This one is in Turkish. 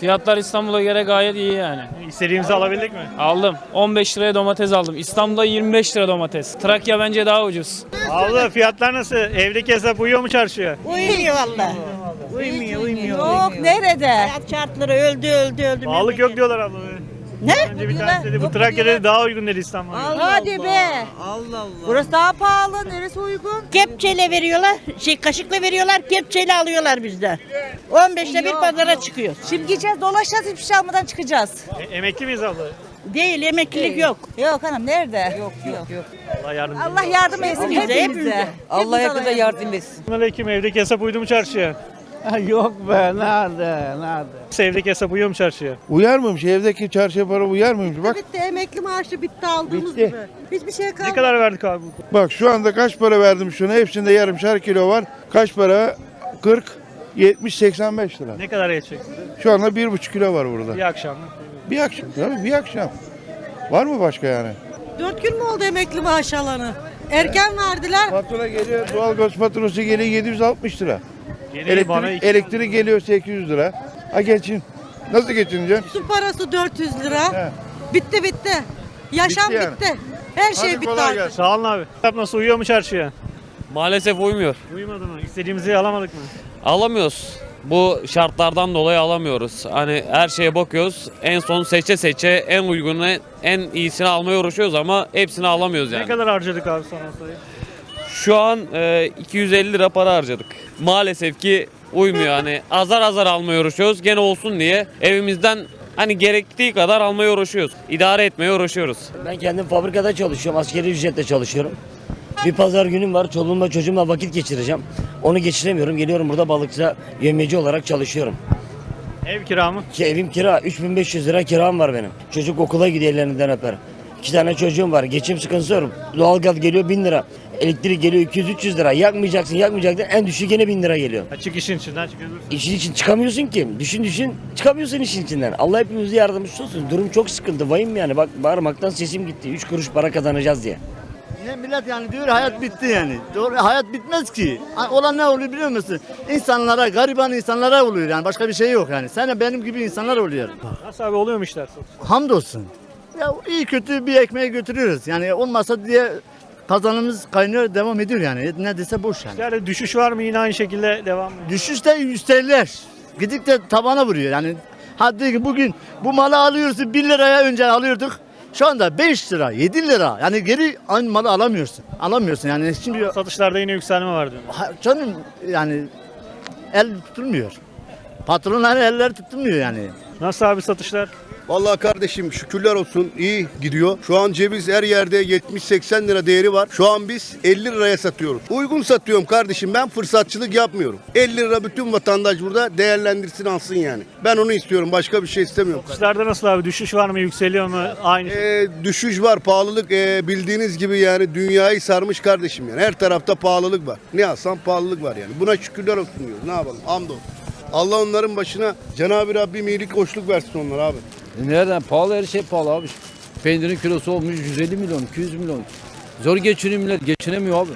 Fiyatlar İstanbul'a göre gayet iyi yani. İstediğimizi alabildik mi? Aldım. 15 liraya domates aldım. İstanbul'da 25 lira domates. Trakya bence daha ucuz. Abla fiyatlar nasıl? Evdeki hesap uyuyor mu çarşıya? Uymuyor valla. Uymuyor, uymuyor. Yok nerede? Hayat şartları öldü, öldü, öldü. Pahalılık yok diyorlar abla. Ne? Önce bir tanesi dedi bu Trakya dedi daha uygun dedi İstanbul'a. Hadi be. Allah Allah. Burası daha pahalı. Neresi uygun? Kepçeyle veriyorlar, şey kaşıkla veriyorlar, kepçeyle alıyorlar bizden. 15'te bir pazara çıkıyor. Şimdi gideceğiz dolaşacağız hiçbir şey almadan çıkacağız. E, emekli miyiz abla? Değil, emeklilik yok. Yok hanım nerede? Yok yok. yok. Allah yardım Allah yardım etsin Bize, hepimize. hepimize. Allah hepimize yardım etsin. Aleyküm evdeki hesap uydu mu çarşıya? Yok be nerede nerede? Evdeki hesap uyuyor mu çarşıya? Uyar mıymış evdeki çarşıya para uyar mıymış? Bak Bitti emekli maaşı bitti aldığımız Bitti. gibi. Hiçbir şey kalmadı. Ne kadar verdik abi? bak şu anda kaç para verdim şuna hepsinde yarımşar kilo var. Kaç para? 40 70 85 lira. Ne kadar yetecek? Şu anda bir buçuk kilo var burada. Bir akşam. Bir akşam tabii bir akşam. Var mı başka yani? Dört gün mü oldu emekli maaşı alanı? Erken verdiler. Fatura geliyor, doğalgaz faturası geliyor 760 lira. Geri bana Elektrik, iki- elektrik geliyor 800 lira. Ha geçin. Nasıl geçineceksin? Su parası 400 lira. He. Bitti bitti. Yaşam Bitti bitti. yani. Her şey Hadi bitti kolay artık. gelsin. Sağ olun abi. Hesap nasıl uyuyor mu çarşıya? Maalesef uymuyor. Uyumadı mı? İstediğimizi alamadık mı? Alamıyoruz. Bu şartlardan dolayı alamıyoruz. Hani her şeye bakıyoruz. En son seçe seçe en uygunu, en iyisini almaya uğraşıyoruz ama hepsini alamıyoruz Ne yani. kadar harcadık abi son haftayı? Şu an e, 250 lira para harcadık. Maalesef ki uymuyor hani azar azar almaya uğraşıyoruz. Gene olsun diye evimizden hani gerektiği kadar almaya uğraşıyoruz. İdare etmeye uğraşıyoruz. Ben kendim fabrikada çalışıyorum. Askeri ücretle çalışıyorum. Bir pazar günüm var. Çoluğumla çocuğumla vakit geçireceğim. Onu geçiremiyorum. Geliyorum burada balıkçıda yemeci olarak çalışıyorum. Ev kira mı? Ki evim kira. 3500 lira kiram var benim. Çocuk okula gidiyor ellerinden öper. İki tane çocuğum var. Geçim sıkıntısı var. Doğalgaz geliyor 1000 lira. Elektrik geliyor 200-300 lira. Yakmayacaksın yakmayacaksın. En düşük gene 1000 lira geliyor. Açık işin içinden çıkıyorsun. İşin için çıkamıyorsun ki. Düşün düşün çıkamıyorsun işin içinden. Allah hepimize yardımcısı olsun. Durum çok sıkıntı. Vahim yani. Bak bağırmaktan sesim gitti. 3 kuruş para kazanacağız diye. Ne millet yani diyor hayat bitti yani. Doğru hayat bitmez ki. Olan ne oluyor biliyor musun? İnsanlara, gariban insanlara oluyor yani başka bir şey yok yani. Sen de benim gibi insanlar oluyor. Nasıl abi oluyor mu işler? Hamdolsun. Ya iyi kötü bir ekmeği götürüyoruz. Yani olmasa diye kazanımız kaynıyor devam ediyor yani. Neredeyse boş yani. İşlerde düşüş var mı yine aynı şekilde devam mı? Düşüşte yükseliyor. Gidip de tabana vuruyor yani. Hadi ki bugün bu malı alıyorsun 1 liraya önce alıyorduk. Şu anda 5 lira, 7 lira. Yani geri aynı malı alamıyorsun. Alamıyorsun yani şimdi Satışlarda yine yükselme var diyor. Ha, canım yani el tutulmuyor. Patronların eller tutulmuyor yani. Nasıl abi satışlar? Vallahi kardeşim şükürler olsun iyi gidiyor. Şu an ceviz her yerde 70-80 lira değeri var. Şu an biz 50 liraya satıyoruz. Uygun satıyorum kardeşim ben fırsatçılık yapmıyorum. 50 lira bütün vatandaş burada değerlendirsin alsın yani. Ben onu istiyorum başka bir şey istemiyorum. Satışlarda nasıl abi? Düşüş var mı? Yükseliyor mu? Aynı şey. Ee, düşüş var pahalılık ee, bildiğiniz gibi yani dünyayı sarmış kardeşim yani. Her tarafta pahalılık var. Ne alsam pahalılık var yani. Buna şükürler olsun diyoruz. Ne yapalım? Hamdolsun. Allah onların başına Cenab-ı Rabbim iyilik hoşluk versin onlara abi. Nereden? Pahalı her şey pahalı abi. Peynirin kilosu olmuş 150 milyon, 200 milyon. Zor geçiniyor millet, geçinemiyor abi.